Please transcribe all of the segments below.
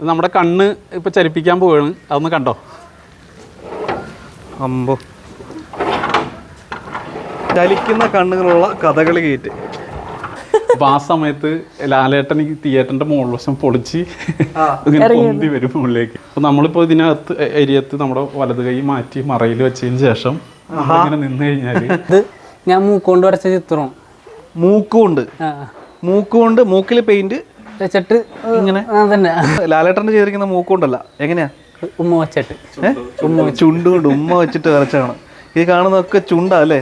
നമ്മുടെ കണ്ണ് ഇപ്പൊ ചലിപ്പിക്കാൻ പോവാണ്. അതൊന്ന് കണ്ടോ? അമ്പോ. ചലിക്കുന്ന കണ്ണുകളുള്ള കഥകളി ഗേറ്റ് അപ്പൊ ആ സമയത്ത് ലാലേട്ടൻ ഈ തിയേറ്ററിന്റെ മുകളിൽ വശം പൊളിച്ച് ഇങ്ങനെ പൊന്തി വരും മുകളിലേക്ക്. അപ്പൊ നമ്മളിപ്പോ ഇതിനകത്ത് ഏരിയത്ത് നമ്മുടെ വലത് കൈ മാറ്റി മറയിൽ വെച്ചതിന് ശേഷം ഇങ്ങനെ നിന്ന് കഴിഞ്ഞാൽ ഇത് ഞാൻ മൂക്കുകൊണ്ട് വരച്ച ചിത്രം. മൂക്കുകൊണ്ട് മൂക്കുകൊണ്ട് മൂക്കിൽ പെയിന്റ് വെച്ചിട്ട് ഇങ്ങനെ. തന്നെ ലാലേട്ടന്റെ ചെയ്തിരിക്കുന്ന മൂക്കുകൊണ്ടല്ല എങ്ങനെയാ? ഉമ്മ വെച്ചിട്ട്. ഉമ്മ ചുണ്ടുകൊണ്ട് ഉമ്മ വെച്ചിട്ട് വരച്ചാണ്. ഈ കാണുന്നതൊക്കെ ചുണ്ടാ അല്ലേ?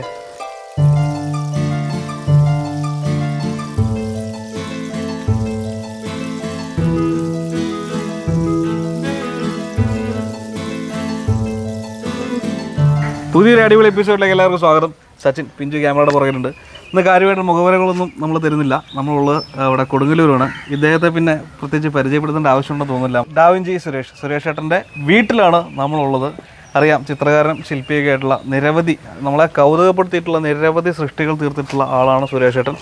പുതിയൊരു അടിപൊളി എപ്പിസോഡിലേക്ക് എല്ലാവർക്കും സ്വാഗതം. സച്ചിൻ പിഞ്ചു ക്യാമറയുടെ പുറകിലുണ്ട്. ഇന്ന് കാര്യമായിട്ട് മുഖവരകളൊന്നും നമ്മൾ തരുന്നില്ല. നമ്മളുള്ളത് ഇവിടെ കൊടുങ്ങല്ലൂരാണ്. ഇദ്ദേഹത്തെ പിന്നെ പ്രത്യേകിച്ച് പരിചയപ്പെടുത്തേണ്ട ആവശ്യമുണ്ടെന്ന് തോന്നുന്നില്ല. ഡാവിഞ്ചി സുരേഷ്. സുരേഷ് ഏട്ടന്റെ വീട്ടിലാണ് നമ്മളുള്ളത്. അറിയാം ചിത്രകാരൻ ശില്പിയൊക്കെ ആയിട്ടുള്ള നിരവധി നമ്മളെ കൗതുകപ്പെടുത്തിയിട്ടുള്ള നിരവധി സൃഷ്ടികൾ തീർത്തിട്ടുള്ള ആളാണ് സുരേഷ് ഏട്ടൻ.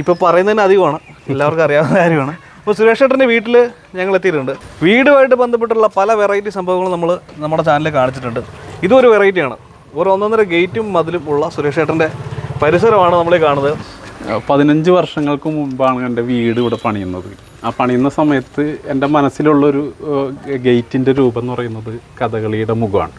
ഇപ്പോൾ പറയുന്നതിന് അധികമാണ്. എല്ലാവർക്കും അറിയാവുന്ന കാര്യമാണ്. അപ്പോൾ സുരേഷ് ഏട്ടന്റെ വീട്ടിൽ ഞങ്ങൾ എത്തിയിട്ടുണ്ട്. വീടുമായിട്ട് ബന്ധപ്പെട്ടുള്ള പല വെറൈറ്റി സംഭവങ്ങളും നമ്മൾ നമ്മുടെ ചാനലിൽ കാണിച്ചിട്ടുണ്ട്. ഇതും ഒരു വെറൈറ്റിയാണ്. ഒരു ഒന്നൊന്നര ഗേറ്റും മതിലും ഉള്ള സുരേഷ് ഏട്ടന്റെ പരിസരമാണ് നമ്മൾ കാണുന്നത്. പതിനഞ്ച് വർഷങ്ങൾക്ക് മുമ്പാണ് എന്റെ വീട് ഇവിടെ പണിയുന്നത്. ആ പണിയുന്ന സമയത്ത് എന്റെ മനസ്സിലുള്ളൊരു ഗേറ്റിന്റെ രൂപം എന്ന് പറയുന്നത് കഥകളിയുടെ മുഖമാണ്.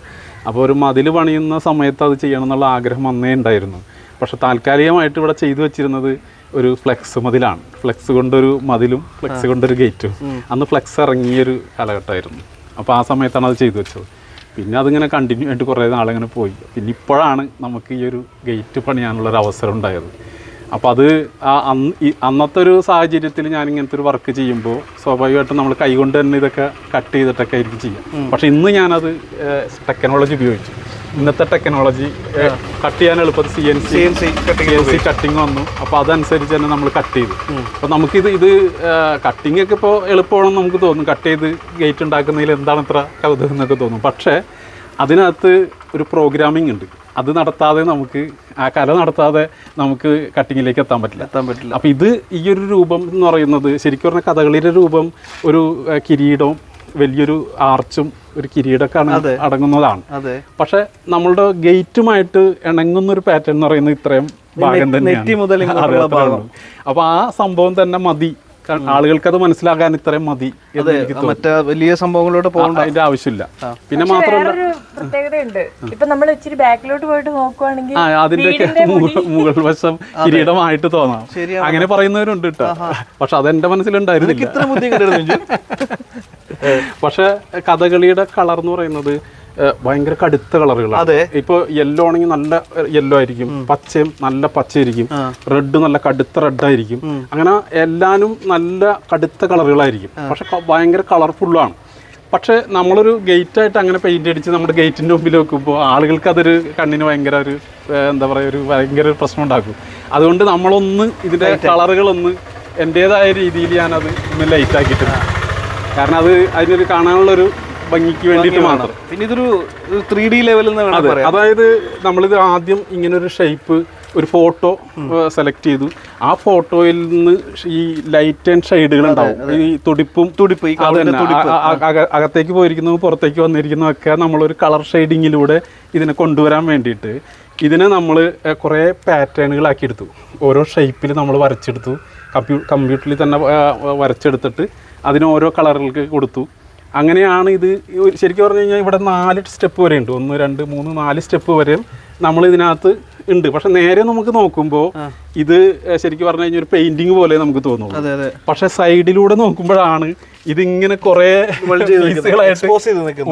അപ്പോൾ ഒരു മതിൽ പണിയുന്ന സമയത്ത് അത് ചെയ്യണം എന്നുള്ള ആഗ്രഹം അന്നേ ഉണ്ടായിരുന്നു. പക്ഷെ താൽക്കാലികമായിട്ട് ഇവിടെ ചെയ്തു വെച്ചിരുന്നത് ഒരു ഫ്ലെക്സ് മതിലാണ്. ഫ്ലെക്സ് കൊണ്ടൊരു മതിലും ഫ്ലെക്സ് കൊണ്ടൊരു ഗേറ്റും. അന്ന് ഫ്ലെക്സ് ഇറങ്ങിയൊരു കാലഘട്ടമായിരുന്നു. അപ്പോൾ ആ സമയത്താണ് അത് ചെയ്തു വെച്ചത്. പിന്നെ അതിങ്ങനെ കണ്ടിന്യൂ ആയിട്ട് കുറേ നാളിങ്ങനെ പോയി. പിന്നെ ഇപ്പോഴാണ് നമുക്ക് ഈ ഒരു ഗേറ്റ് പണിയാനുള്ള ഒരു അവസരം ഉണ്ടായത്. അപ്പോൾ അത് ആ അന്ന് അന്നത്തെ ഒരു സാഹചര്യത്തിൽ ഞാൻ ഇങ്ങനത്തെ ഒരു വർക്ക് ചെയ്യുമ്പോൾ സ്വാഭാവികമായിട്ടും നമ്മൾ കൈകൊണ്ട് തന്നെ ഇതൊക്കെ കട്ട് ചെയ്തിട്ടൊക്കെ ആയിരിക്കും ചെയ്യുക പക്ഷേ ഇന്ന് ഞാനത് ടെക്നോളജി ഉപയോഗിച്ചു. ഇന്നത്തെ ടെക്നോളജി കട്ട് ചെയ്യാൻ എളുപ്പത്തിൽ C N C N C N C cutting വന്നു. അപ്പോൾ അതനുസരിച്ച് തന്നെ നമ്മൾ കട്ട് ചെയ്തു. അപ്പോൾ നമുക്കിത് ഇത് കട്ടിങ് ഒക്കെ ഇപ്പോൾ എളുപ്പമാണെന്ന് നമുക്ക് തോന്നും. കട്ട് ചെയ്ത് ഗേറ്റ് ഉണ്ടാക്കുന്നതിൽ എന്താണ് ഇത്ര കൗതുകം എന്നൊക്കെ തോന്നും. പക്ഷേ അതിനകത്ത് ഒരു പ്രോഗ്രാമിംഗ് ഉണ്ട്. അത് നടത്താതെ നമുക്ക് ആ കല നടത്താതെ നമുക്ക് കട്ടിങ്ങിലേക്ക് എത്താൻ പറ്റില്ല. എത്താൻ പറ്റില്ല. അപ്പോൾ ഇത് ഈ ഒരു രൂപം എന്ന് പറയുന്നത് ശരിക്കും പറഞ്ഞാൽ കഥകളിയുടെ രൂപം ഒരു കിരീടവും വലിയൊരു ആർച്ചും ഒരു കിരീടമൊക്കെ അടങ്ങുന്നതാണ്. പക്ഷെ നമ്മളുടെ ഗേറ്റുമായിട്ട് ഇണങ്ങുന്ന ഒരു പാറ്റേൺ എന്ന് പറയുന്നത് ഇത്രയും ഭാഗം നെറ്റി മുതൽ തന്നെയാണ് അപ്പൊ ആ സംഭവം തന്നെ മതി. ആളുകൾക്ക് അത് മനസ്സിലാക്കാൻ ഇത്രയും മതി. മറ്റേ വലിയ സംഭവങ്ങളിലോട്ട് പോകണ്ട. അതിന്റെ ആവശ്യമില്ല. പിന്നെ മാത്രമല്ല വേറൊരു പ്രത്യേകതയുണ്ട്. ഇപ്പൊ നമ്മൾ ഇച്ചിരി ബാക്കിലോട്ട് പോയിട്ട് നോക്കുവാണെങ്കിൽ അതിന്റെ മുകൾ വശം കിരീടമായിട്ട് തോന്നാം. അങ്ങനെ പറയുന്നവരുണ്ട് കേട്ടോ. പക്ഷെ അതെന്റെ മനസ്സിലുണ്ടായിരുന്നില്ല. ഇത്ര പക്ഷെ കഥകളിയുടെ കളർ എന്ന് പറയുന്നത് ഭയങ്കര കടുത്ത കളറുകളാണ്. അതെ. ഇപ്പൊ യെല്ലോ ആണെങ്കിൽ നല്ല യെല്ലോ ആയിരിക്കും. പച്ചയും നല്ല പച്ചയായിരിക്കും. റെഡ് നല്ല കടുത്ത റെഡ് ആയിരിക്കും. അങ്ങനെ എല്ലാനും നല്ല കടുത്ത കളറുകളായിരിക്കും. പക്ഷെ ഭയങ്കര കളർഫുള്ളാണ് പക്ഷെ നമ്മളൊരു ഗേറ്റ് ആയിട്ട് അങ്ങനെ പെയിന്റ് അടിച്ച് നമ്മുടെ ഗേറ്റിന്റെ മുമ്പിൽ വെക്കുമ്പോൾ ആളുകൾക്ക് അതൊരു കണ്ണിന് ഭയങ്കര ഒരു എന്താ പറയുക ഒരു ഭയങ്കര ഒരു പ്രശ്നം ഉണ്ടാക്കും. അതുകൊണ്ട് നമ്മളൊന്ന് ഇതിന്റെ കളറുകളൊന്ന് എന്റെതായ രീതിയിൽ ഞാനത് ഒന്ന് ലൈറ്റ് ആക്കിയിട്ടുണ്ട്. കാരണം അത് അതിനൊരു കാണാനുള്ളൊരു ഭംഗിക്ക് വേണ്ടിയിട്ട് മാത്രം. പിന്നെ ഇതൊരു ത്രീ ഡി ലെവലിൽ നിന്ന് അതായത് നമ്മളിത് ആദ്യം ഇങ്ങനൊരു ഷേപ്പ് ഒരു ഫോട്ടോ സെലക്ട് ചെയ്തു. ആ ഫോട്ടോയിൽ നിന്ന് ഈ ലൈറ്റ് ആൻഡ് ഷെയ്ഡുകൾ ഉണ്ടാവും. ഈ തുടിപ്പും തുടിപ്പ് അകത്തേക്ക് പോയിരിക്കുന്നതും പുറത്തേക്ക് വന്നിരിക്കുന്നതൊക്കെ നമ്മളൊരു കളർ ഷെയ്ഡിങ്ങിലൂടെ ഇതിനെ കൊണ്ടുവരാൻ വേണ്ടിയിട്ട് ഇതിനെ നമ്മൾ കുറേ പാറ്റേണുകളാക്കി എടുത്തു ഓരോ ഷേപ്പിൽ നമ്മൾ വരച്ചെടുത്തു. കമ്പ്യൂ കമ്പ്യൂട്ടറിൽ തന്നെ വരച്ചെടുത്തിട്ട് അതിന് ഓരോ കളറുകൾക്ക് കൊടുത്തു. അങ്ങനെയാണ് ഇത് ശരിക്കും പറഞ്ഞു കഴിഞ്ഞാൽ ഇവിടെ നാല് സ്റ്റെപ്പ് വരെ ഉണ്ട്. ഒന്ന് രണ്ട് മൂന്ന് നാല് സ്റ്റെപ്പ് വരെ നമ്മൾ ഇതിനകത്ത് ഉണ്ട്. പക്ഷെ നേരെ നമുക്ക് നോക്കുമ്പോൾ ഇത് ശരിക്കും പറഞ്ഞു കഴിഞ്ഞാൽ ഒരു പെയിന്റിങ് പോലെ നമുക്ക് തോന്നും പക്ഷെ സൈഡിലൂടെ നോക്കുമ്പോഴാണ് ഇതിങ്ങനെ കുറെ ഒരിഞ്ച്.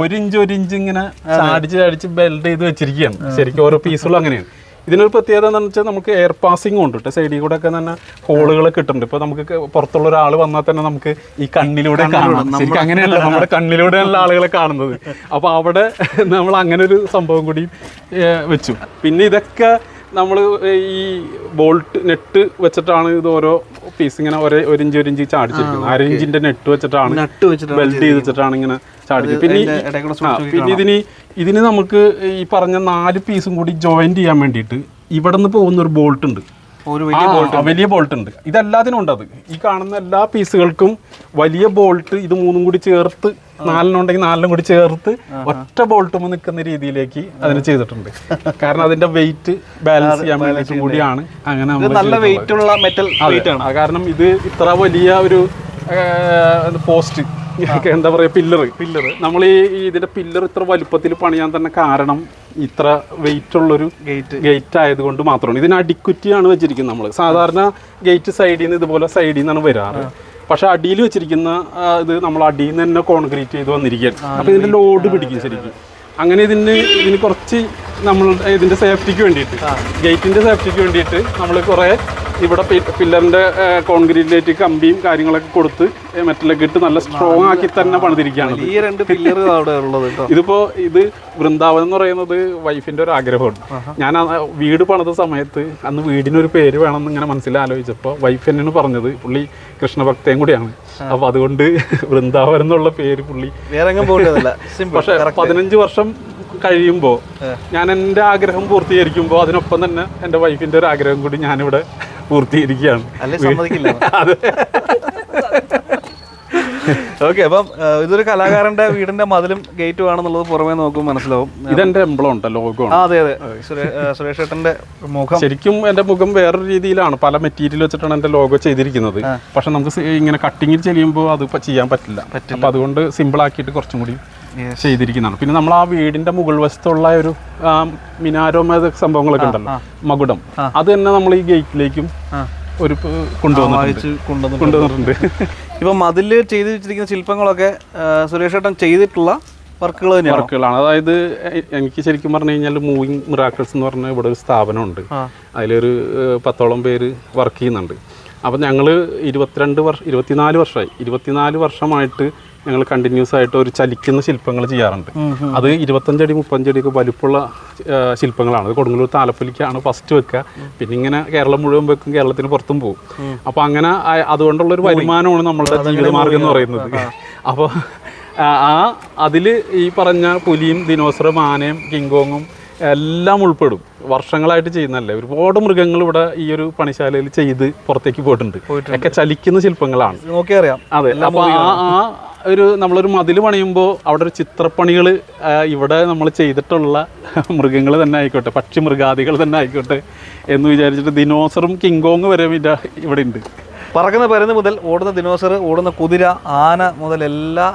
ഒരു ഇഞ്ച് ഒരു ഇഞ്ച് ഇങ്ങനെ ചാടിച്ച് ചാടിച്ച് ബെൽഡ് ചെയ്ത് വെച്ചിരിക്കുകയാണ്. ശരിക്കും ഓരോ പീസുകളും അങ്ങനെയാണ്. ഇതിനൊരു പ്രത്യേകത എന്താണെന്ന് വെച്ചാൽ നമുക്ക് എയർ പാസിംഗ് ഉണ്ട് കേട്ടോ സൈഡിൽ കൂടെ ഒക്കെ തന്നെ ഹോളുകൾ കിട്ടുന്നുണ്ട് ഇപ്പൊ നമുക്ക് പുറത്തുള്ള ഒരാൾ വന്നാൽ തന്നെ നമുക്ക് ഈ കണ്ണിലൂടെ കാണാം. ശരിക്കും അങ്ങനെയല്ല നമ്മുടെ കണ്ണിലൂടെയുള്ള ആളുകളെ കാണുന്നത്. അപ്പൊ അവിടെ നമ്മൾ അങ്ങനെ ഒരു സംഭവം കൂടി വെച്ചു. പിന്നെ ഇതൊക്കെ നമ്മൾ ഈ ബോൾട്ട് നെറ്റ് വെച്ചിട്ടാണ് ഇത് ഓരോ പീസ് ഇങ്ങനെ ഒരേ ഒരു ഇഞ്ച് ഒരു ഇഞ്ച് ചാടിച്ചിരിക്കുന്നത്. അര ഇഞ്ചിന്റെ നെറ്റ് വെച്ചിട്ടാണ് നട്ട് വെച്ചിട്ടാണ് വെൽഡ് ചെയ്ത് വെച്ചിട്ടാണ് ഇങ്ങനെ ചാടിച്ചത്. പിന്നെ പിന്നെ ഇതിന് ഇതിന് നമുക്ക് ഈ പറഞ്ഞ നാല് പീസും കൂടി ജോയിന്റ് ചെയ്യാൻ വേണ്ടിയിട്ട് ഇവിടെ നിന്ന് പോകുന്ന ഒരു ബോൾട്ട് ഉണ്ട്. വലിയ ബോൾട്ട് ഉണ്ട്. ഇതെല്ലാത്തിനും ഉണ്ട് അത്. ഈ കാണുന്ന എല്ലാ പീസുകൾക്കും വലിയ ബോൾട്ട് ഇത് മൂന്നും കൂടി ചേർത്ത് നാലെണ്ണം ഉണ്ടെങ്കിൽ നാലെണ്ണം കൂടി ചേർത്ത് ഒറ്റ ബോൾട്ടുമ്പോൾ നിൽക്കുന്ന രീതിയിലേക്ക് അതിന് ചെയ്തിട്ടുണ്ട്. കാരണം അതിന്റെ വെയിറ്റ് ബാലൻസ് ചെയ്യാൻ വേണ്ടിയിട്ടും കൂടിയാണ് അങ്ങനെ ഇത് നല്ല വെയിറ്റ് ഉള്ള മെറ്റൽ ആണ്. കാരണം ഇത് ഇത്ര വലിയ ഒരു പോസ്റ്റ് എന്താ പറയാ പില്ലർ പില്ലർ നമ്മൾ ഈ ഈ ഇതിന്റെ പില്ലർ ഇത്ര വലുപ്പത്തിൽ പണിയാൻ തന്നെ കാരണം ഇത്ര വെയിറ്റ് ഉള്ളൊരു ഗേറ്റ് ഗേറ്റ് ആയതുകൊണ്ട് മാത്രമാണ്. ഇതിന് അടിക്കുറ്റിയാണ് വെച്ചിരിക്കുന്നത് നമ്മൾ സാധാരണ ഗേറ്റ് സൈഡിൽ നിന്ന് ഇതുപോലെ സൈഡിൽ നിന്നാണ് വരാറ്. പക്ഷെ അടിയിൽ വെച്ചിരിക്കുന്ന ഇത് നമ്മൾ അടിയിൽ നിന്ന് തന്നെ കോൺക്രീറ്റ് ചെയ്ത് വന്നിരിക്കുകയാണ്. അപ്പൊ ഇതിന്റെ ലോഡ് പിടിക്കും ശരിക്കും. അങ്ങനെ ഇതിന് ഇതിന് കുറച്ച് നമ്മൾ ഇതിന്റെ സേഫ്റ്റിക്ക് വേണ്ടിയിട്ട്. ഗേറ്റിന്റെ സേഫ്റ്റിക്ക് വേണ്ടിയിട്ട് നമ്മൾ കുറെ ഇവിടെ പില്ലറിന്റെ കോൺക്രീറ്റിലേക്ക് കമ്പിയും കാര്യങ്ങളൊക്കെ കൊടുത്ത് മെറ്റലൊക്കെ ഇട്ട് നല്ല സ്ട്രോങ് ആക്കി തന്നെ പണിതിരിക്കുകയാണ് ഈ രണ്ട് പില്ലർ അവിടെ ഉള്ളത് ഇതിപ്പോൾ ഇതിപ്പോ ഇത് വൃന്ദാവനം എന്ന് പറയുന്നത് വൈഫിന്റെ ഒരു ആഗ്രഹമാണ്. ഞാൻ വീട് പണിത സമയത്ത് അന്ന് വീടിനൊരു പേര് വേണമെന്ന് ഇങ്ങനെ മനസ്സിൽ ആലോചിച്ചപ്പോൾ വൈഫ് തന്നെയാണ് പറഞ്ഞത് പുള്ളി കൃഷ്ണഭക്തയും കൂടിയാണ്. അപ്പൊ അതുകൊണ്ട് വൃന്ദാവനം എന്നുള്ള പേര് പുള്ളി വേറെ പക്ഷെ പതിനഞ്ച് വർഷം കഴിയുമ്പോൾ ഞാൻ എന്റെ ആഗ്രഹം പൂർത്തീകരിക്കുമ്പോൾ അതിനൊപ്പം തന്നെ എന്റെ വൈഫിന്റെ ഒരു ആഗ്രഹം കൂടി ഞാനിവിടെ പൂർത്തീകരിക്കുകയാണ്. അതെ. ഓക്കെ അപ്പം ഇതൊരു കലാകാരന്റെ വീടിന്റെ മതിലും ഗേറ്റും ആണെന്നുള്ളത് പുറമേ നോക്കും മനസ്സിലാവും. ഇതെന്റെ എംബ്ലം ഉണ്ട് ലോഗോ അതെ അതെ. സുരേ- സുരേഷ് ഏട്ടന്റെ മുഖം. ശരിക്കും എന്റെ മുഖം വേറൊരു രീതിയിലാണ്. പല മെറ്റീരിയൽ വെച്ചിട്ടാണ് എന്റെ ലോഗോ ചെയ്തിരിക്കുന്നത്. പക്ഷെ നമുക്ക് ഇങ്ങനെ കട്ടിങ്ങിൽ ചെയ്യുമ്പോൾ അത് ചെയ്യാൻ പറ്റില്ല. അപ്പൊ അതുകൊണ്ട് സിമ്പിൾ ആക്കിയിട്ട് കുറച്ചും കൂടി ചെയ്തിരിക്കുന്നതാണ്. പിന്നെ നമ്മൾ ആ വീടിന്റെ മുകൾ വശത്തുള്ള ഒരു മിനാരോമ സംഭവങ്ങളൊക്കെ ഉണ്ടല്ലോ? മകുടം. അത് തന്നെ നമ്മൾ ഈ ഗേറ്റിലേക്കും ഒരു കൊണ്ടുവന്നിട്ടുണ്ട്. വായിച്ച് കൊണ്ടുവന്നു കൊണ്ടുവന്നിട്ടുണ്ട്. ഇപ്പൊ മതിൽ ചെയ്തു വെച്ചിരിക്കുന്ന ശില്പങ്ങളൊക്കെ സുരേഷ് ഏട്ടൻ ചെയ്തിട്ടുള്ള വർക്കുകൾ തന്നെയാണ്? വർക്കുകളാണ്. അതായത് എനിക്ക് ശരിക്കും പറഞ്ഞു കഴിഞ്ഞാൽ മൂവിങ് മിറാക്കിൾസ് എന്ന് പറഞ്ഞ ഇവിടെ ഒരു സ്ഥാപനമുണ്ട്. അതിലൊരു പത്തോളം പേര് വർക്ക് ചെയ്യുന്നുണ്ട്. അപ്പം ഞങ്ങൾ ഇരുപത്തിരണ്ട് വർഷം ഇരുപത്തിനാല് വർഷമായി ഇരുപത്തിനാല് വർഷമായിട്ട് ഞങ്ങൾ കണ്ടിന്യൂസ് ആയിട്ട് ഒരു ചലിക്കുന്ന ശില്പങ്ങൾ ചെയ്യാറുണ്ട്. അത് ഇരുപത്തഞ്ചടി മുപ്പത്തഞ്ചടി ഒക്കെ വലുപ്പമുള്ള ഏഹ്, ശില്പങ്ങളാണ്. അത് കൊടുങ്ങല്ലൂർ താലപ്പൊലിക്കാണ് ഫസ്റ്റ് വെക്കുക. പിന്നെ ഇങ്ങനെ കേരളം മുഴുവൻ വെക്കും കേരളത്തിന് പുറത്തും പോകും അപ്പോൾ അങ്ങനെ അതുകൊണ്ടുള്ള ഒരു വരുമാനമാണ് നമ്മളുടെ ജീവിതമാർഗം എന്ന് പറയുന്നത്. അപ്പോൾ ആ അതിൽ ഈ പറഞ്ഞ പുലിയും ദിനോസറും ആനയും കിങ്കോങ്ങും എല്ലാം ഉൾപ്പെടും. വർഷങ്ങളായിട്ട് ചെയ്യുന്നതല്ലേ? ഒരുപാട് മൃഗങ്ങൾ ഇവിടെ ഈ ഒരു പണിശാലയിൽ ചെയ്ത് പുറത്തേക്ക് പോയിട്ടുണ്ട്. ഒക്കെ ചലിക്കുന്ന ശില്പങ്ങളാണ്. നോക്കി അറിയാം അതെ അപ്പോൾ ആ ആ ഒരു നമ്മളൊരു മതിൽ പണിയുമ്പോൾ അവിടെ ഒരു ചിത്രപ്പണികൾ ഇവിടെ നമ്മൾ ചെയ്തിട്ടുള്ള മൃഗങ്ങൾ തന്നെ ആയിക്കോട്ടെ പക്ഷി മൃഗാദികൾ തന്നെ ആയിക്കോട്ടെ എന്ന് വിചാരിച്ചിട്ട് ദിനോസറും കിങ്കോങ് വരെ ഇവിടെ ഉണ്ട്. പറക്കുന്ന പരുന്ന് മുതൽ ഓടുന്ന ദിനോസർ ഓടുന്ന കുതിര ആന മുതൽ എല്ലാ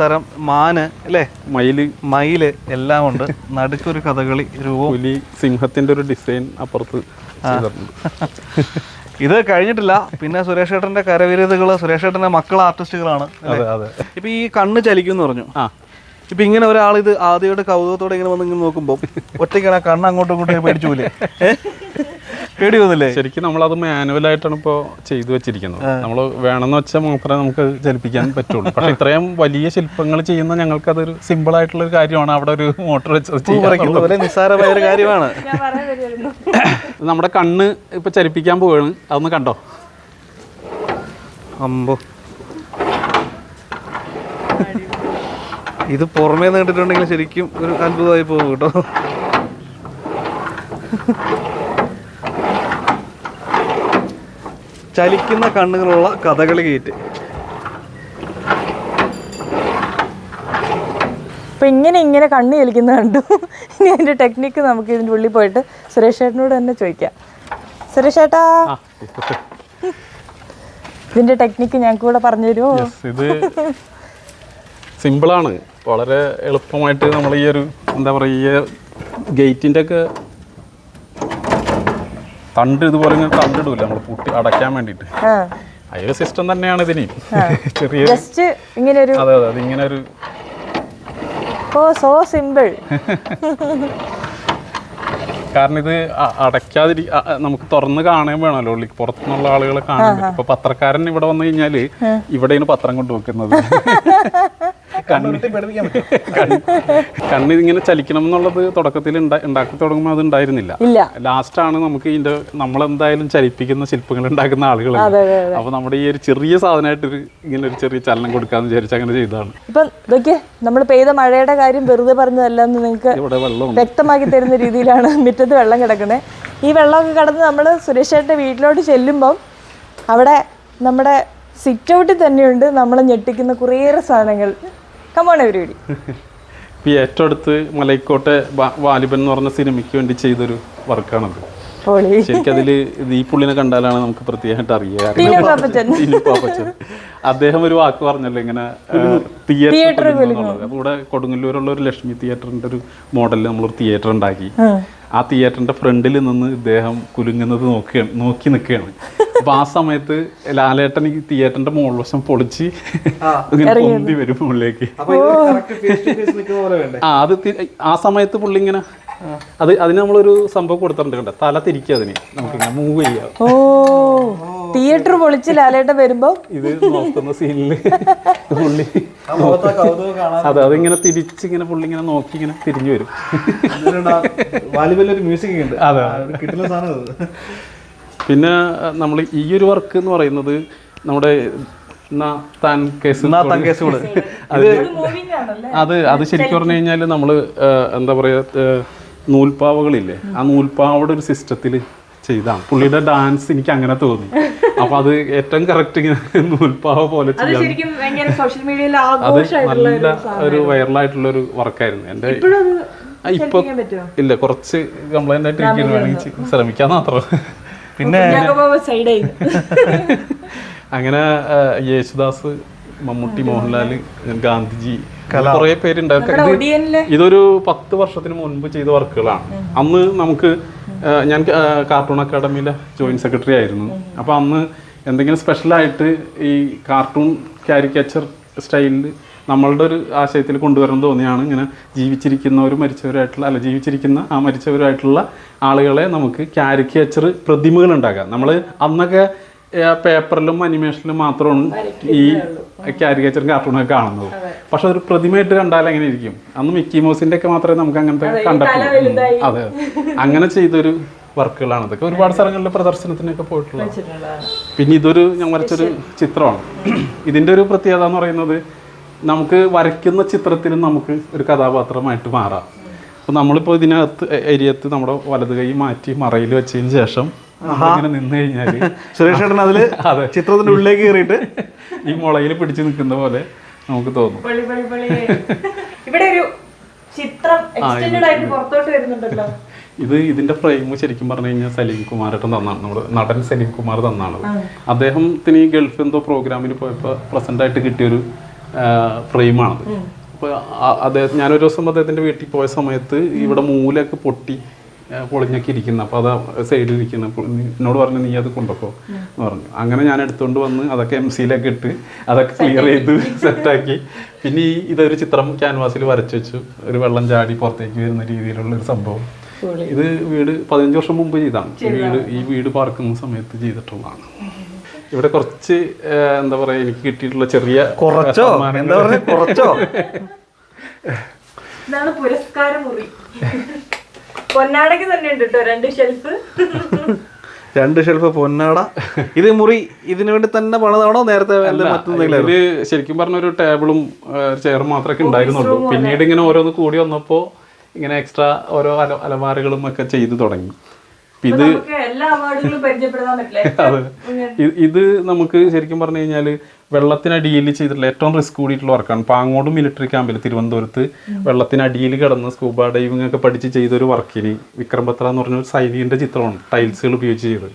തരം മാന് അല്ലേ? മയിൽ. മയിൽ എല്ലാം ഉണ്ട്. നടുക്കൊരു കഥകളി രൂപം. പുലി സിംഹത്തിന്റെ ഒരു ഡിസൈൻ അപ്പുറത്ത് ഇത് കഴിഞ്ഞിട്ടില്ല. പിന്നെ സുരേഷ് ഏട്ടന്റെ കരവിരുതുകൾ സുരേഷ് ഏട്ടന്റെ മക്കൾ ആർട്ടിസ്റ്റുകളാണ് ഇപ്പൊ ഈ കണ്ണ് ചലിക്കും എന്ന് പറഞ്ഞു. ആ. ഇപ്പൊ ഇങ്ങനെ ഒരാൾ ഇത് ആദ്യമായിട്ട് കൗതുകത്തോടെ ഇങ്ങനെ വന്ന് ഇങ്ങനെ നോക്കുമ്പോൾ ഒറ്റയ്ക്കാണ് ആ കണ്ണ് അങ്ങോട്ടും ഇങ്ങോട്ടും പേടിച്ചു പോലെ പേടി തോന്നില്ലേ ശരിക്കും മാനുവൽ മാനുവലായിട്ടാണ് ഇപ്പോൾ ചെയ്തു വെച്ചിരിക്കുന്നത്. നമ്മൾ വേണമെന്ന് വെച്ചാൽ മാത്രമേ നമുക്ക് അത് ചലിപ്പിക്കാൻ പറ്റുള്ളൂ. പക്ഷെ ഇത്രയും വലിയ ശില്പങ്ങൾ ചെയ്യുന്ന ഞങ്ങൾക്ക് അതൊരു സിമ്പിൾ ആയിട്ടുള്ള ഒരു കാര്യമാണ്. അവിടെ ഒരു മോട്ടർ വെച്ച് നിസ്സാരമായ ഒരു കാര്യമാണ്. നമ്മുടെ കണ്ണ് ഇപ്പൊ ചലിപ്പിക്കാൻ പോവാണ്. അതൊന്ന് കണ്ടോ? അമ്പോ. ഇത് പുറമേ നീട്ടിട്ടുണ്ടെങ്കിൽ ശരിക്കും ഒരു അത്ഭുതമായി പോകും കേട്ടോ. ചലിക്കുന്ന കണ്ണുകളുള്ള കഥകളി ഗേറ്റ് അപ്പൊ ഇങ്ങനെ ഇങ്ങനെ കണ്ണ് ചലിക്കുന്ന കണ്ടു. ഇനി അതിന്റെ ടെക്നിക്ക് നമുക്ക് ഇതിന്റെ ഉള്ളിൽ പോയിട്ട് സുരേഷ് ചേട്ടനോട് തന്നെ ചോദിക്കാം. സുരേഷ് ചേട്ടാ. ഇതിന്റെ ടെക്നിക്ക് ഞങ്ങൾക്ക് കൂടെ പറഞ്ഞു തരുമോ? ഇത് സിമ്പിളാണ് വളരെ എളുപ്പമായിട്ട് നമ്മൾ ഈ ഒരു എന്താ പറയുക ഈ ഗേറ്റിന്റെ ഒക്കെ തണ്ട് ഇതുപോലെ ഇങ്ങനെ തണ്ടിടൂല. നമ്മൾ പൂട്ടി അടയ്ക്കാൻ വേണ്ടിയിട്ട്. ആ. ആ സിസ്റ്റം തന്നെയാണ് ഇതിന്. ചെറിയ ജസ്റ്റ് ഇങ്ങനെ ഒരു അതെ അതെ ഇങ്ങനെ ഒരു ഓ സോ സിമ്പിൾ കാരണം ഇത് അടയ്ക്കാതിരി നമുക്ക് തുറന്ന് കാണാൻ വേണമല്ലോ ഉള്ളി പുറത്തുനിന്നുള്ള ആളുകളെ കാണാൻ പറ്റും ഇപ്പൊ പത്രക്കാരൻ ഇവിടെ വന്നു കഴിഞ്ഞാൽ ഇവിടെയാണ് പത്രം കൊണ്ടുവെക്കുന്നത്. കണ്ണ് ഇതിങ്ങനെ ചലിക്കണം എന്നുള്ളത് തുടക്കത്തിൽ ഉണ്ടാക്കി തുടങ്ങുമ്പോൾ അത് ഉണ്ടായിരുന്നില്ല ഇല്ല. ലാസ്റ്റ് ആണ് നമുക്ക് ഇതിന്റെ നമ്മളെന്തായാലും ചലിപ്പിക്കുന്ന ശില്പങ്ങൾ ഉണ്ടാക്കുന്ന ആളുകൾ അപ്പൊ നമ്മുടെ ഈ ഒരു ചെറിയ സാധനമായിട്ട് ഇങ്ങനെ ഒരു ചെറിയ ചലനം കൊടുക്കാന്ന് വിചാരിച്ച് അങ്ങനെ ചെയ്തതാണ്. ഇപ്പം ഇതൊക്കെ നമ്മൾ പെയ്ത മഴയുടെ കാര്യം വെറുതെ പറഞ്ഞതല്ല എന്ന് നിങ്ങൾക്ക് വ്യക്തമാക്കി തരുന്ന രീതിയിലാണ് മുറ്റത്ത് വെള്ളം കിടക്കുന്നത് ഈ വെള്ളമൊക്കെ കടന്ന് നമ്മൾ സുരേഷ് ചേട്ടന്റെ വീട്ടിലോട്ട് ചെല്ലുമ്പം അവിടെ നമ്മുടെ സിറ്റ് ഔട്ടിൽ തന്നെയുണ്ട് നമ്മൾ ഞെട്ടിക്കുന്ന കുറേയേറെ സാധനങ്ങൾ. കമോൺ എവരിബഡി ഏറ്റവും അടുത്ത് മലൈക്കോട്ടെ വാലിബൻ എന്ന് പറഞ്ഞ സിനിമയ്ക്ക് വേണ്ടി ചെയ്തൊരു വർക്കാണത്. ശരിക്കും അതിൽ ഈ പുള്ളിനെ കണ്ടാലാണ് നമുക്ക് പ്രത്യേകമായിട്ട് പാപ്പച്ചൻ. അദ്ദേഹം ഒരു വാക്ക് പറഞ്ഞല്ലോ ഇങ്ങനെ തിയേറ്റർ അപ്പോൾ ഇവിടെ കൊടുങ്ങല്ലൂരുള്ള ഒരു ലക്ഷ്മി തിയേറ്ററിന്റെ ഒരു മോഡലിൽ നമ്മളൊരു തിയേറ്റർ ഉണ്ടാക്കി. ആ. തിയേറ്ററിന്റെ ഫ്രണ്ടിൽ നിന്ന് ഇദ്ദേഹം കുലുങ്ങുന്നത് നോക്കുകയാണ് നോക്കി നിൽക്കുകയാണ്. അപ്പൊ ആ സമയത്ത് ലാലേട്ടൻ ഈ തിയേറ്ററിന്റെ മുകൾ വശം പൊളിച്ച് ഇങ്ങനെ പൊന്തി വരും മുകളിലേക്ക്. ആ അത് ആ സമയത്ത് പുള്ളി ഇങ്ങനെ അത് അതിന് നമ്മളൊരു സംഭവം കൊടുത്തിട്ടുണ്ട് കണ്ട? തല തിരിക്കുക അതിന്. നമുക്ക് മൂവ് ചെയ്യാം. ഓ തിയേറ്റർ പൊളിച്ച് ലാലേട്ടൻ വരുമ്പോ? ഇത് നോക്കുന്ന സീനിൽ പുള്ളി അതെ അതിങ്ങനെ തിരിച്ചിങ്ങനെ പുള്ളി ഇങ്ങനെ നോക്കി ഇങ്ങനെ തിരിഞ്ഞു വരും. വാലിബലിൽ ഒരു മ്യൂസിക് ഉണ്ട്. അതെ. കിട്ടുന്ന സാധനം അത്. പിന്നെ നമ്മൾ ഈ ഒരു വർക്ക് എന്ന് പറയുന്നത് നമ്മുടെ കേസ് അത് അത് അത് ശരിക്കും പറഞ്ഞു കഴിഞ്ഞാൽ നമ്മൾ എന്താ പറയുക നൂൽപ്പാവകളില്ലേ ആ നൂൽപ്പാവയുടെ ഒരു സിസ്റ്റത്തിൽ ചെയ്താണ്. പുള്ളിയുടെ ഡാൻസ് എനിക്ക് അങ്ങനെ തോന്നി. അപ്പൊ അത് ഏറ്റവും കറക്റ്റ് ഇങ്ങനെ നൂൽപ്പാവ പോലെ അത് നല്ല ഒരു വൈറലായിട്ടുള്ള ഒരു വർക്കായിരുന്നു എന്റെ ഇപ്പൊ ഇല്ല കുറച്ച് കംപ്ലൈന്റ് ആയിട്ട് ഇരിക്കുന്നു. വേണമെങ്കിൽ ശ്രമിക്കാൻ മാത്രം. പിന്നെ അങ്ങനെ യേശുദാസ് മമ്മൂട്ടി മോഹൻലാൽ ഗാന്ധിജി കുറെ പേരുണ്ടായിരുന്നു ഇതൊരു പത്ത് വർഷത്തിന് മുൻപ് ചെയ്ത വർക്കുകളാണ്. അന്ന് നമുക്ക് ഞാൻ കാർട്ടൂൺ അക്കാഡമിയിലെ ജോയിന്റ് സെക്രട്ടറി ആയിരുന്നു. അപ്പൊ അന്ന് എന്തെങ്കിലും സ്പെഷ്യലായിട്ട് ഈ കാർട്ടൂൺ കാരിക്കേച്ചർ സ്റ്റൈലിൽ നമ്മളുടെ ഒരു ആശയത്തിൽ കൊണ്ടുവരണം തോന്നിയാണ് ഇങ്ങനെ ജീവിച്ചിരിക്കുന്നവരും മരിച്ചവരായിട്ടുള്ള അല്ല ജീവിച്ചിരിക്കുന്ന ആ മരിച്ചവരായിട്ടുള്ള ആളുകളെ നമുക്ക് കാരിക്കേച്ചർ പ്രതിമകൾ ഉണ്ടാക്കാം. നമ്മൾ അന്നൊക്കെ പേപ്പറിലും അനിമേഷനിലും മാത്രമാണ് ഈ കാരിക്കേച്ചറും കാർട്ടൂണൊക്കെ കാണുന്നത്. പക്ഷെ ഒരു പ്രതിമയായിട്ട് കണ്ടാൽ എങ്ങനെ ഇരിക്കും? അന്ന് മിക്കി മൗസിന്റെ ഒക്കെ മാത്രമേ നമുക്ക് അങ്ങനത്തെ കണ്ടിട്ടുള്ളൂ. അതെ. അങ്ങനെ ചെയ്തൊരു വർക്കുകളാണ് ഇതൊക്കെ. ഒരുപാട് സ്ഥലങ്ങളിൽ പ്രദർശനത്തിനൊക്കെ പോയിട്ടുള്ളത് പിന്നെ ഇതൊരു ഞാൻ വരച്ചൊരു ചിത്രമാണ്. ഇതിന്റെ ഒരു പ്രത്യേകത എന്ന് പറയുന്നത് നമുക്ക് വരയ്ക്കുന്ന ചിത്രത്തിലും നമുക്ക് ഒരു കഥാപാത്രമായിട്ട് മാറാം. അപ്പോൾ നമ്മളിപ്പോൾ ഇതിനകത്ത് ഏരിയത്ത് നമ്മുടെ വലത് കൈ മാറ്റി മറയിൽ വെച്ചതിന് ശേഷം ഇങ്ങനെ നിന്ന് കഴിഞ്ഞാൽ സുരേഷ് ചേട്ടൻ അതിൽ ചിത്രത്തിന്റെ ഉള്ളിലേക്ക് കയറിയിട്ട് ഈ മുളയിൽ പിടിച്ചു നിൽക്കുന്ന പോലെ നമുക്ക് തോന്നും. ഇവിടെ ഒരു ചിത്രം എക്സ്റ്റെൻഡ് ആയിട്ട് പുറത്തോട്ട് വരുന്നുണ്ടല്ലോ. ഇത് ഇതിന്റെ ഫ്രെയിം ശരിക്കും പറഞ്ഞു കഴിഞ്ഞാൽ സലീം കുമാരേട്ടൻ തന്നാണ്. നമ്മുടെ നടൻ സലീം കുമാർ തന്നാണ് അദ്ദേഹത്തിന് ഈ ഗൾഫ് എന്തോ പ്രോഗ്രാമിന് പോയപ്പോൾ പ്രസന്റ് ആയിട്ട് കിട്ടിയൊരു ഫ്രെയിമാണത് അപ്പോൾ അദ്ദേഹം ഞാനൊരു ദിവസം അദ്ദേഹത്തിന്റെ വീട്ടിൽ പോയ സമയത്ത് ഇവിടെ മൂലൊക്കെ പൊട്ടി പൊളിഞ്ഞൊക്കെ ഇരിക്കുന്ന. അപ്പോൾ അത് സൈഡിൽ ഇരിക്കുന്ന. അപ്പോൾ നീ- എന്നോട് പറഞ്ഞു നീ അത് കൊണ്ടുപോ എന്ന് പറഞ്ഞു. അങ്ങനെ ഞാൻ എടുത്തുകൊണ്ട് വന്ന് അതൊക്കെ എം സിയിലൊക്കെ ഇട്ട് അതൊക്കെ ക്ലിയർ ചെയ്ത് സെറ്റാക്കി പിന്നെ ഈ ഇതൊരു ചിത്രം ക്യാൻവാസിൽ വരച്ചു വെച്ചു. ഒരു വെള്ളം ചാടി പുറത്തേക്ക് വരുന്ന രീതിയിലുള്ള ഒരു സംഭവം. ഇത് വീട് പതിനഞ്ച് വർഷം മുമ്പ് ചെയ്താണ്. ഈ വീട് ഈ വീട് പാർക്കുന്ന സമയത്ത് ചെയ്തിട്ടുള്ളതാണ്. ഇവിടെ കുറച്ച് എന്താ പറയാ എനിക്ക് കിട്ടിയിട്ടുള്ള ചെറിയ കുറച്ചോ? എന്താ പറയാ കുറച്ചോ? ഇതാണ് പുരസ്കാര മുറി. പൊന്നാടയ്ക്ക് തന്നെ ഉണ്ട് കേട്ടോ രണ്ട് ഷെൽഫ് രണ്ട് ഷെൽഫ് പൊന്നാട. ഇത് മുറി ഇതിനു വേണ്ടി തന്നെ പണിതാണോ? നേരത്തെ ഇത് ശരിക്കും പറഞ്ഞ ഒരു ടേബിളും ചെയറും മാത്രമേ ഉണ്ടായിരുന്നുള്ളൂ. പിന്നീട് ഇങ്ങനെ ഓരോന്ന് കൂടി വന്നപ്പോ ഇങ്ങനെ എക്സ്ട്രാ ഓരോ അല അലമാരകളും ഒക്കെ ചെയ്തു തുടങ്ങി. ഇത് ഇത് നമുക്ക് ശരിക്കും പറഞ്ഞു കഴിഞ്ഞാൽ വെള്ളത്തിനടിയിൽ ചെയ്തിട്ടുള്ള ഏറ്റവും റിസ്ക് കൂടിയിട്ടുള്ള വർക്കാണ്. പാങ്ങോട് മിലിറ്ററി ക്യാമ്പിൽ തിരുവനന്തപുരത്ത് വെള്ളത്തിനടിയിൽ കിടന്ന് സ്കൂബ ഡൈവിംഗ് ഒക്കെ പഠിച്ച് ചെയ്തൊരു വർക്കിന് വിക്രം ബത്ര എന്ന് പറഞ്ഞ ഒരു സൈനികന്റെ ചിത്രമാണ് ടൈൽസുകൾ ഉപയോഗിച്ച് ചെയ്തത്.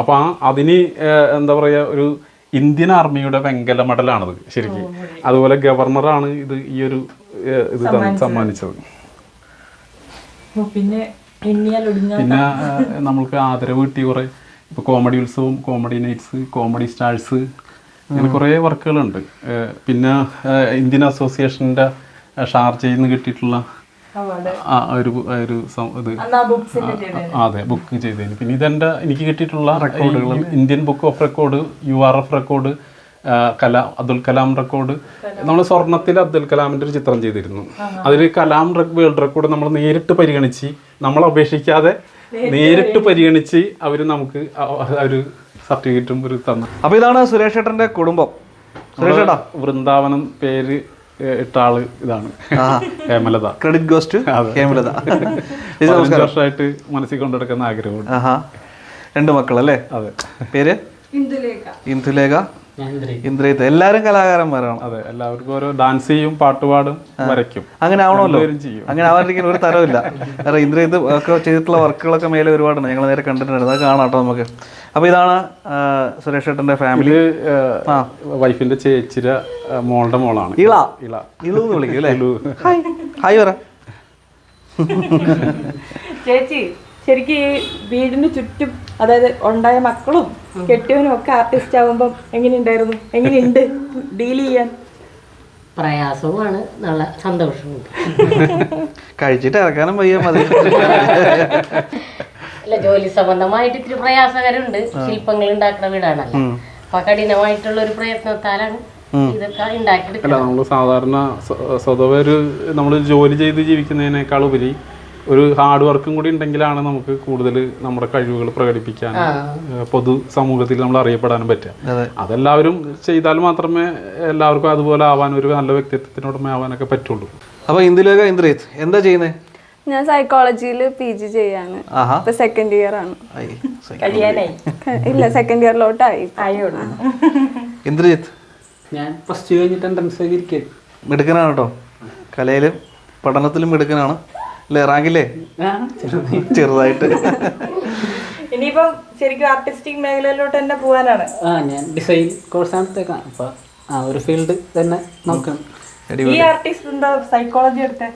അപ്പോൾ ആ അതിന് എന്താ പറയുക ഒരു ഇന്ത്യൻ ആർമിയുടെ വെങ്കല മെഡലാണത് ശരിക്കും. അതുപോലെ ഗവർണറാണ് ഇത് ഈ ഒരു ഇത് സമ്മാനിച്ചത്. പിന്നെ പിന്നെ നമ്മൾക്ക് ആദരവ് കിട്ടി കുറെ. ഇപ്പൊ കോമഡി ഉത്സവം കോമഡി നൈറ്റ്സ് കോമഡി സ്റ്റാഴ്സ് അങ്ങനെ കുറേ വർക്കുകളുണ്ട്. പിന്നെ ഇന്ത്യൻ അസോസിയേഷന്റെ ഷാർജയിൽ നിന്ന് കിട്ടിയിട്ടുള്ള അവാർഡ്. ആ ഒരു ഒരു ഇത്. അതെ ബുക്ക് ചെയ്തതിന് പിന്നെ ഇതെന്റെ എനിക്ക് കിട്ടിയിട്ടുള്ള റെക്കോർഡുകൾ Indian book of record U R F record Kalam Abdul Kalam record നമ്മൾ സ്വർണത്തിൽ അബ്ദുൽ കലാമിന്റെ ഒരു ചിത്രം ചെയ്തിരുന്നു. അതിൽ കലാം വേൾഡ് റെക്കോർഡ് നമ്മൾ നേരിട്ട് പരിഗണിച്ച് നമ്മൾ അപേക്ഷിക്കാതെ നേരിട്ട് പരിഗണിച്ച്. അവർ നമുക്ക് ഒരു സർട്ടിഫിക്കറ്റും ഒരു തന്നു. അപ്പോൾ ഇതാണ് സുരേഷ് ചേട്ടന്റെ കുടുംബം. സുരേഷ് ചേട്ടാ വൃന്ദാവനം പേര് ഇട്ട ആൾ ഇതാണ്. ഹേമലത. Credit ghost Hemalatha. പതിനഞ്ച് വർഷമായിട്ട് മനസ്സിൽ കൊണ്ടെടുക്കുന്ന ആഗ്രഹമുണ്ട്. രണ്ട് മക്കളല്ലേ? അതെ. പേര്? ഇന്ദുലേഖ. ഇന്ദുലേഖ. ഇന്ദ്രിയത്ത് എല്ലാവരും കലാകാരന്മാരാണ്. അതെ എല്ലാവർക്കും ഓരോ ഡാൻസ് ചെയ്യും പാട്ടുപാടും വരയ്ക്കും. അങ്ങനെ ആവണമല്ലോ. അങ്ങനെ ആവാതിരിക്കാൻ ഒരു തരമില്ല കാരണം ഇന്ദ്രിയത്ത് ഒക്കെ ചെയ്തിട്ടുള്ള വർക്കുകളൊക്കെ മേലെ ഒരുപാടുണ്ട്. ഞങ്ങൾ നേരെ കണ്ടിട്ടുണ്ട്. അത് കാണാട്ടോ കേട്ടോ നമുക്ക്. അപ്പൊ ഇതാണ് സുരേഷ് ഏട്ടന്റെ ഫാമിലി വൈഫിന്റെ ചേച്ചിര മോളുടെ മോളാണ്. ഇള. ഇള. ഇളു എന്ന് വിളിക്കും അല്ലേ? ഹായ് ഹായ് പറ. ചേച്ചി ശരിക്കും ഈ വീടിന് ചുറ്റും അതായത് ഉണ്ടായ മക്കളും കെട്ടിയവനും ഒക്കെ ആർട്ടിസ്റ്റ് ആവുമ്പം എങ്ങനെയുണ്ടായിരുന്നു? എങ്ങനെയുണ്ട്? ഡീൽ ചെയ്യാൻ? പ്രയാസവുമാണ്. നല്ല സന്തോഷവും കഴിച്ചിട്ട് ഇറക്കാനും വയ്യ മതി. അല്ല ജോലി സംബന്ധമായിട്ട് ഇത്തിരി പ്രയാസകരമുണ്ട്. ശില്പങ്ങൾ ഉണ്ടാക്കുന്ന വീടാണല്ലോ. അപ്പൊ കഠിനമായിട്ടുള്ള ഒരു പ്രയത്നത്താലാണ് അല്ല നമ്മൾ സാധാരണ സ്വ- സ്വതവേ ഒരു നമ്മൾ ജോലി ചെയ്ത് ജീവിക്കുന്നതിനേക്കാൾ ഉപരി ഒരു ഹാർഡ് വർക്കും കൂടി ഉണ്ടെങ്കിലാണ് നമുക്ക് കൂടുതൽ നമ്മുടെ കഴിവുകൾ പ്രകടിപ്പിക്കാൻ പൊതു സമൂഹത്തിൽ നമ്മൾ അറിയപ്പെടാനും പറ്റുക. അതെല്ലാവരും ചെയ്താൽ മാത്രമേ എല്ലാവർക്കും അതുപോലെ ആവാൻ ഒരു നല്ല വ്യക്തിത്വത്തിനുടമ ആവാനൊക്കെ പറ്റുള്ളൂ. അപ്പൊ ഇന്ദുലേഖ ഇന്ദ്രിയത്ത് എന്താ ചെയ്യുന്നത് ഞാൻ സൈക്കോളജിയിൽ പി ജി ചെയ്യാണ് ഇപ്പൊ സെക്കൻഡ് ഇയർ ആണ്. ഇല്ല സെക്കൻഡ് ഇയറിലോട്ടായി ഇന്ദ്രജിത്ത്? ഞാൻ പ്ലസ് ടു കഴിഞ്ഞിട്ട് എൻട്രൻസ് ഇരിക്കും. മിടുക്കനാണ് കേട്ടോ കലയിലും പഠനത്തിലും മിടുക്കനാണ്. അല്ലേ റാങ്കില്ലേ ചെറുതായിട്ട്. ഇനിയിപ്പം ശരിക്കും ആർട്ടിസ്റ്റിക് മേഖലയിലോട്ട് തന്നെ പോകാനാണ് ആ ഞാൻ ഡിസൈൻ കോഴ്സാണ് ആണ് അപ്പൊ ആ ഒരു ഫീൽഡ് തന്നെ നോക്കണം ഈ ആർട്ടിസ്റ്റ് എന്താ സൈക്കോളജി എടുത്തേ?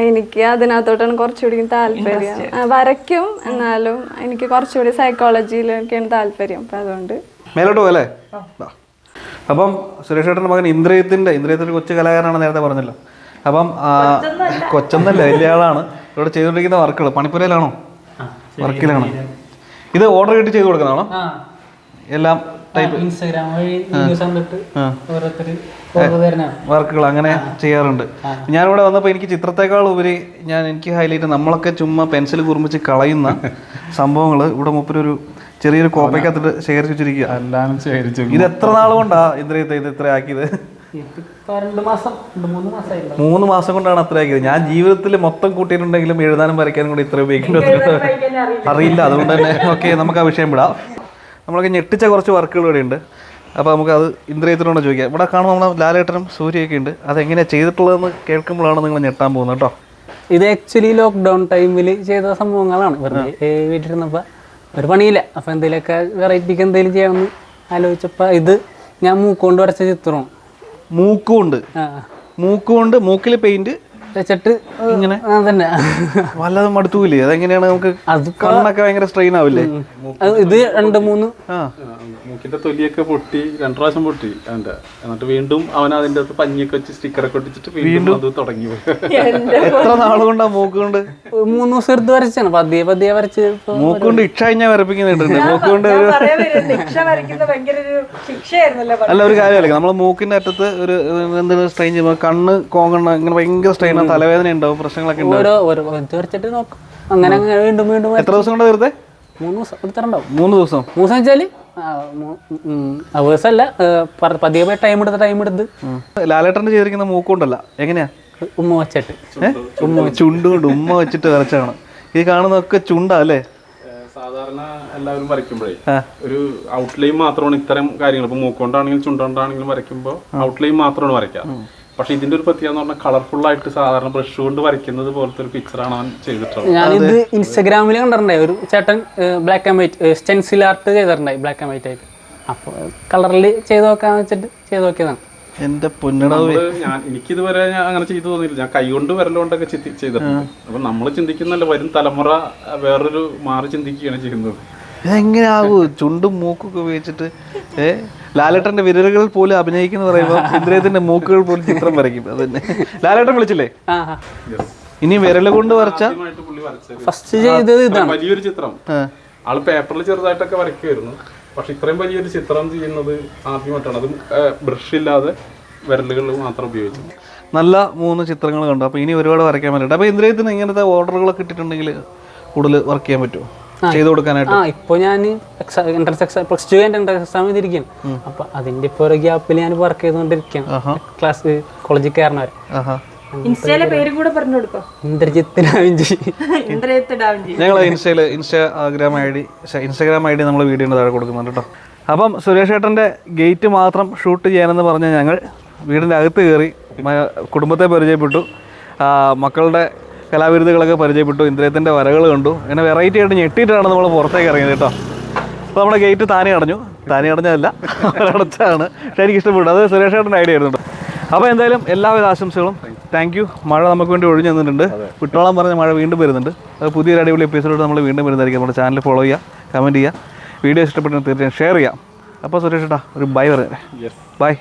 എനിക്ക് അതിനകത്തോട്ടാണ് കുറച്ചുകൂടി താല്പര്യം. ആ, വരയ്ക്കും. എന്നാലും എനിക്ക് കുറച്ചുകൂടി സൈക്കോളജിയിലൊക്കെയാണ് താല്പര്യം. അപ്പൊ അതുകൊണ്ട് മേലോട്ട് പോകല്ലേ അപ്പം സുരേഷ് ഏട്ടന്റെ മകൻ ഇന്ദ്രയത്തിന്റെ ഇന്ദ്രയത്തിന്റെ കൊച്ചു കലാകാരനാണ് നേരത്തെ പറഞ്ഞല്ലോ. അപ്പം കൊച്ചൊന്നല്ല. വലിയ ആളാണ്. ഇവിടെ ചെയ്തുകൊണ്ടിരിക്കുന്ന വർക്കുകൾ. പണിപ്പുരയിലാണോ? വർക്കിലാണ്. ഇത് ഓർഡർ കിട്ടി ചെയ്ത് കൊടുക്കുന്നതാണോ എല്ലാം ടൈപ്പ് ഇൻസ്റ്റാഗ്രാം വഴി വർക്കുകൾ അങ്ങനെ ചെയ്യാറുണ്ട്. ഞാനിവിടെ വന്നപ്പോൾ എനിക്ക് ചിത്രത്തെക്കാൾ ഉപരി ഞാൻ എനിക്ക് ഹൈലൈറ്റ് നമ്മളൊക്കെ ചുമ്മാ പെൻസിൽ കുറുമിച്ച് കളയുന്ന സംഭവങ്ങൾ ഇവിടെ മൂപ്പരൊരു ചെറിയൊരു കോപ്പയ്ക്കകത്തിട്ട് ശേഖരിച്ചു വെച്ചിരിക്കുക ഇത് എത്ര നാൾ കൊണ്ടാ ഇന്ദ്രിയത്തെ ഇത് ഇത്ര ആക്കിയത്? മൂന്ന് മാസം കൊണ്ടാണ് അത്ര ആക്കിയത്. ഞാൻ ജീവിതത്തിൽ മൊത്തം കൂട്ടിയിട്ടുണ്ടെങ്കിലും എഴുതാനും വരയ്ക്കാനും കൂടി ഇത്ര ഉപയോഗിക്കേണ്ടത് അറിയില്ല. അതുകൊണ്ട് തന്നെ ഓക്കെ നമുക്ക് ആ വിഷയം വിടാം. നമ്മളൊക്കെ ഞെട്ടിച്ച കുറച്ച് വർക്കുകൾ ഇവിടെ ഉണ്ട്. അപ്പോൾ നമുക്ക് അത് ഇന്ദ്രിയത്തിനോട് ചോദിക്കാം. ഇവിടെ കാണുമ്പോൾ നമ്മൾ ലാലേട്ടനും സൂര്യയൊക്കെ ഉണ്ട്. അതെങ്ങനെയാണ് ചെയ്തിട്ടുള്ളതെന്ന് കേൾക്കുമ്പോഴാണ് നിങ്ങൾ ഞെട്ടാൻ പോകുന്നത് കേട്ടോ. ഇത് ആക്ച്വലി ലോക്ക്ഡൗൺ ടൈമിൽ ചെയ്ത സംഭവങ്ങളാണ് വെറുതെ. വീട്ടിലിരുന്നപ്പോൾ ഒരു പണിയില്ല. അപ്പോൾ എന്തെങ്കിലുമൊക്കെ വെറൈറ്റിക്ക് എന്തെങ്കിലും ചെയ്യാമെന്ന് ആലോചിച്ചപ്പോൾ ഇത് ഞാൻ മൂക്കൊണ്ട് വരച്ച ചിത്രമാണ്. ആ. മൂക്കുകൊണ്ട് മൂക്കിൽ പെയിന്റ് വെച്ചിട്ട് ഇങ്ങനെ. തന്നെ വല്ലതും മടുത്തൂലേ അതെങ്ങനെയാണ് നമുക്ക് കണ്ണൊക്കെ ഭയങ്കര സ്ട്രെയിൻ ആവില്ലേ? ഇത് രണ്ട് മൂന്ന്. ആ, തൊലിയൊക്കെ പൊട്ടി രണ്ടു പ്രാവശ്യം പൊട്ടി അവന്റെ എന്നിട്ട് വീണ്ടും അവൻ അതിന്റെ അകത്ത് പഞ്ഞിയൊക്കെ വെച്ച് സ്റ്റിക്കറൊക്കെ ഒട്ടിച്ചിട്ട് വീണ്ടും അത് തുടങ്ങി. എത്ര നാളുകൊണ്ടാ മൂക്കുകൊണ്ട്? കൊണ്ട് മൂന്ന് ദിവസം എടുത്ത് വരച്ചാണ്. പതിയെ പതിയെ വരച്ച് മൂക്ക് മൂക്കുകൊണ്ട് ഇക്ഷ കഴിഞ്ഞാൽ വരപ്പിക്കുന്നുണ്ട്. മൂക്കുകൊണ്ട്. അല്ല ഒരു കാര്യമല്ല? നമ്മൾ മൂക്കിന്റെ അറ്റത്ത് ഒരു എന്തെങ്കിലും സ്ട്രെയിൻ ചെയ്യുമ്പോൾ കണ്ണ് കോങ്ങണ്ണ ഇങ്ങനെ ഭയങ്കര സ്ട്രെയിൻ ആണ് തലവേദന ഉണ്ടാവും പ്രശ്നങ്ങളൊക്കെ ഉണ്ടാവും. വരച്ചിട്ട് നോക്കും. അങ്ങനെ അങ്ങനെ വീണ്ടും വീണ്ടും എത്ര ദിവസം കൊണ്ട് വെറുതെ മൂന്ന് ദിവസം എടുത്തിട്ടുണ്ടാവും. മൂന്ന് ദിവസം. മൂന്ന് ദിവസം വെച്ചാൽ അവേഴ്സ് അല്ല പതിയെ ടൈം എടുത്ത് ടൈം എടുത്ത്. ലാലേട്ടന്റെ ചെയ്തിരിക്കുന്ന മൂക്കുകൊണ്ടല്ല എങ്ങനെയാ? ഉമ്മ വച്ചിട്ട്. ഉമ്മ ചുണ്ടുകൊണ്ട് ഉമ്മ വെച്ചിട്ട് വരച്ചാണ് ഈ കാണുന്നതൊക്കെ ചുണ്ടാ അല്ലേ? സാധാരണ എല്ലാവരും വരയ്ക്കുമ്പോഴേ ഒരു ഔട്ട്ലൈൻ മാത്രമാണ് ഇത്തരം കാര്യങ്ങൾ. ഇപ്പൊ മൂക്കൊണ്ടാണെങ്കിലും ചുണ്ടോണ്ടാണെങ്കിലും വരയ്ക്കുമ്പോൾ ഔട്ട്ലൈൻ മാത്രമാണ് വരയ്ക്കുക പക്ഷെ ഇതിന്റെ ഒരു പ്രത്യേകത എന്ന് പറഞ്ഞാൽ കളർഫുൾ ആയിട്ട് സാധാരണ ബ്രഷ് കൊണ്ട് വരയ്ക്കുന്നത് പോലത്തെ ഒരു പിക്ചറാണ് അവൻ ചെയ്തിട്ടുള്ളത്. ഞാനിത് ഇൻസ്റ്റാഗ്രാമിൽ കണ്ടിട്ടുണ്ടായി. ഒരു ചേട്ടൻ black and white stencil art ചെയ്തിട്ടുണ്ടായി black and white ആയിട്ട്. അപ്പോൾ കളറിൽ ചെയ്ത് നോക്കാന്ന് വെച്ചിട്ട് ചെയ്ത് നോക്കിയതാണ്. എന്റെ പൊന്നടാവ് ഞാൻ എനിക്കിതുവരെ ഞാൻ അങ്ങനെ ചെയ്തു തോന്നിയില്ല. ഞാൻ കൈകൊണ്ട് വിരലുകൊണ്ടൊക്കെ ചിന്തി ചെയ്തിട്ടുണ്ട്. അപ്പൊ നമ്മൾ ചിന്തിക്കുന്നല്ല വരും തലമുറ വേറൊരു മാറി ചിന്തിക്കുകയാണ് ചെയ്യുന്നത്. ഇതെങ്ങനെയാവൂ ചുണ്ടും മൂക്കൊക്കെ ഉപയോഗിച്ചിട്ട് ഏ? ലാലേട്ടന്റെ വിരലുകൾ പോലും അഭിനയിക്കുന്ന പറയുമ്പോൾ ഇന്ദ്രയത്തിന്റെ മൂക്കുകൾ പോലും ചിത്രം വരയ്ക്കും. അത് തന്നെ. ലാലേട്ടൻ വിളിച്ചില്ലേ? ഇനി വിരൽ കൊണ്ട് വരച്ച? ഫസ്റ്റ് ചെയ്തത് ഇതാണ്. വലിയൊരു ചിത്രം. ആൾ പേപ്പറിൽ ചെറുതായിട്ടൊക്കെ വരയ്ക്കുമായിരുന്നു പക്ഷെ ഇത്രയും വലിയൊരു ചിത്രം ചെയ്യുന്നത് ആദ്യമായിട്ടാണ്. അതും ബ്രഷ് ഇല്ലാതെ വിരലുകൾ മാത്രം ഉപയോഗിച്ചു. നല്ല മൂന്ന് ചിത്രങ്ങൾ കണ്ടു. അപ്പോൾ ഇനി ഒരുപാട് വരയ്ക്കാൻ പറ്റും അപ്പോൾ ഇന്ദ്രയത്തിന് ഇങ്ങനത്തെ ഓർഡറുകളൊക്കെ ഇട്ടിട്ടുണ്ടെങ്കിൽ കൂടുതൽ വർക്ക് ചെയ്യാൻ പറ്റുമോ? ചെയ്തു കൊടുക്കാനായിട്ട്? ആ ഇപ്പോൾ ഞാൻ എൻട്രൻസ് എക്സാം പ്ലസ് ടു കഴിഞ്ഞ എൻട്രൻസ് എക്സാം ചെയ്തിരിക്കുകയാണ് അപ്പൊ അതിന്റെ ഇപ്പോൾ ഒരു ഗ്യാപ്പിൽ ഞാൻ വർക്ക് ചെയ്തുകൊണ്ടിരിക്കുകയാണ് ക്ലാസ് കോളേജിൽ കയറണവരെ. ഇൻസ്റ്റയിലെ പേരും കൂടെ പറഞ്ഞു കൊടുക്കോ? ഇന്ദ്രജിത്ത് രാവിഞ്ചി. ഇന്ദ്രയത്ത് ഡാവിഞ്ചി ഞങ്ങൾ ഇൻസ്റ്റയിൽ Instagram I D Instagram I D നമ്മൾ വീഡിയോയുടെ താഴെ കൊടുക്കുന്നുണ്ട് കേട്ടോ. അപ്പം സുരേഷ് ഏട്ടന്റെ ഗേറ്റ് മാത്രം ഷൂട്ട് ചെയ്യാനെന്ന് പറഞ്ഞ ഞങ്ങൾ വീടിന്റെ അകത്ത് കയറി കുടുംബത്തെ പരിചയപ്പെട്ടു. മക്കളുടെ കലാവിരുദ്ധകളൊക്കെ പരിചയപ്പെട്ടു. ഇന്ദ്രയത്തിന്റെ വരകൾ കണ്ടു. അങ്ങനെ വെറൈറ്റി ആയിട്ട് ഞെട്ടിയിട്ടാണ് നമ്മൾ പുറത്തേക്ക് ഇറങ്ങിയത് കേട്ടോ. അപ്പോൾ നമ്മുടെ ഗേറ്റ് താനെ അടഞ്ഞു. താനെ അടഞ്ഞതല്ല അടച്ചാണ് പക്ഷേ എനിക്ക് ഇഷ്ടപ്പെട്ടു. അത് സുരേഷ് ഏട്ടന്റെ ഐഡിയ ആയിരുന്നു അപ്പോൾ എന്തായാലും എല്ലാവിധ ആശംസകളും. താങ്ക് യു മഴ നമുക്ക് വേണ്ടി ഒഴിഞ്ഞു തന്നിട്ടുണ്ട് വിട്ടോളം പറഞ്ഞ മഴ വീണ്ടും വരുന്നുണ്ട്. അത് പുതിയൊരു അടിപൊളി എപ്പിസോഡ് നമ്മൾ വീണ്ടും വരുന്നതായിരിക്കും. നമ്മുടെ ചാനൽ ഫോളോ ചെയ്യുക കമന്റ് ചെയ്യുക വീഡിയോ ഇഷ്ടപ്പെട്ടെങ്കിൽ തീർച്ചയായും ഷെയർ ചെയ്യാം. അപ്പോൾ സുരേഷ് ഏട്ടാ ഒരു ബൈ പറയാം. ബൈ